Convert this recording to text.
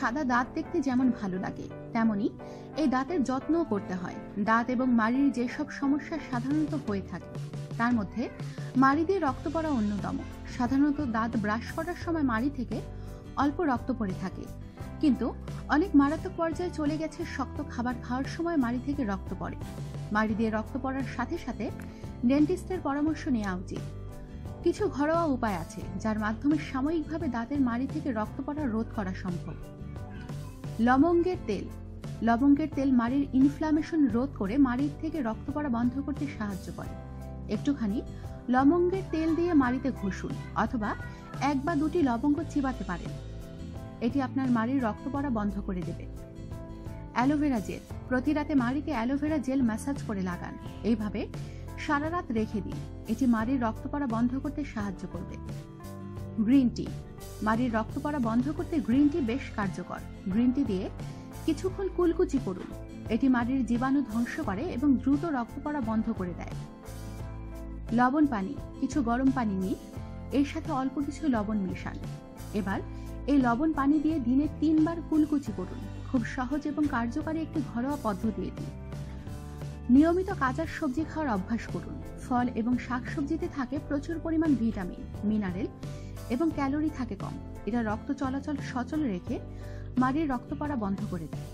সাদা দাঁত দেখতে যেমন ভালো লাগে, তেমনি এই দাঁতের যত্নও করতে হয়। দাঁত এবং মাড়ির যেসব সমস্যা সাধারণত হয়ে থাকে, তার মধ্যে মাড়ি দিয়ে রক্ত পড়া অন্যতম। সাধারণত দাঁত ব্রাশ করার সময় মাড়ি থেকে অল্প রক্ত পড়ে থাকে। কিন্তু অনেক মারাত্মক পর্যায়ে চলে গেছে শক্ত খাবার খাওয়ার সময় মাড়ি থেকে রক্ত পড়ে। মাড়ি দিয়ে রক্ত পড়ার সাথে সাথে ডেন্টিস্টের পরামর্শ নেওয়া উচিত। কিছু ঘরোয়া উপায় আছে, যার মাধ্যমে সাময়িকভাবে দাঁতের মাড়ি থেকে রক্ত পড়া রোধ করা সম্ভব। লবঙ্গের তেল। লবঙ্গের তেল মাড়ির ইনফ্লামেশন রোধ করে মাড়ির থেকে রক্ত পড়া বন্ধ করতে সাহায্য করে। একটুখানি লবঙ্গের তেল দিয়ে মাড়িতে ঘষুন, অথবা এক বা দুটি লবঙ্গ চিবাতে পারেন। এটি আপনার মাড়ির রক্ত পড়া বন্ধ করে দেবে। Aloe vera gel. প্রতি রাতে মাড়িতে অ্যালোভেরা জেল ম্যাসাজ করে লাগান। এইভাবে সারা রাত রেখে দিন। এটি মাড়ির রক্ত পড়া বন্ধ করতে সাহায্য করবে। Green tea. মাড়ির রক্ত পড়া বন্ধ করতে গ্রিন টি বেশ কার্যকর। গ্রিন টি দিয়ে কিছুক্ষণ কুলকুচি করুন। এটি মাড়ির জীবাণু ধ্বংস করে এবং দ্রুত রক্ত পড়া বন্ধ করে দেয়। লবণ পানি। কিছু গরম পানি নিন। এর সাথে অল্প কিছু লবণ মেশান। এবার এই লবণ পানি দিয়ে দিনে তিনবার কুলকুচি করুন। খুব সহজ এবং কার্যকারী একটি ঘরোয়া পদ্ধতি এটি। নিয়মিত কাঁচা সবজি খাওয়ার অভ্যাস করুন। ফল এবং শাকসবজিতে থাকে প্রচুর পরিমাণ ভিটামিন, মিনারেল এবং ক্যালোরি থাকে কম। এটা রক্ত চলাচল সচল রেখে মাড়ির রক্ত পড়া বন্ধ করে দেয়।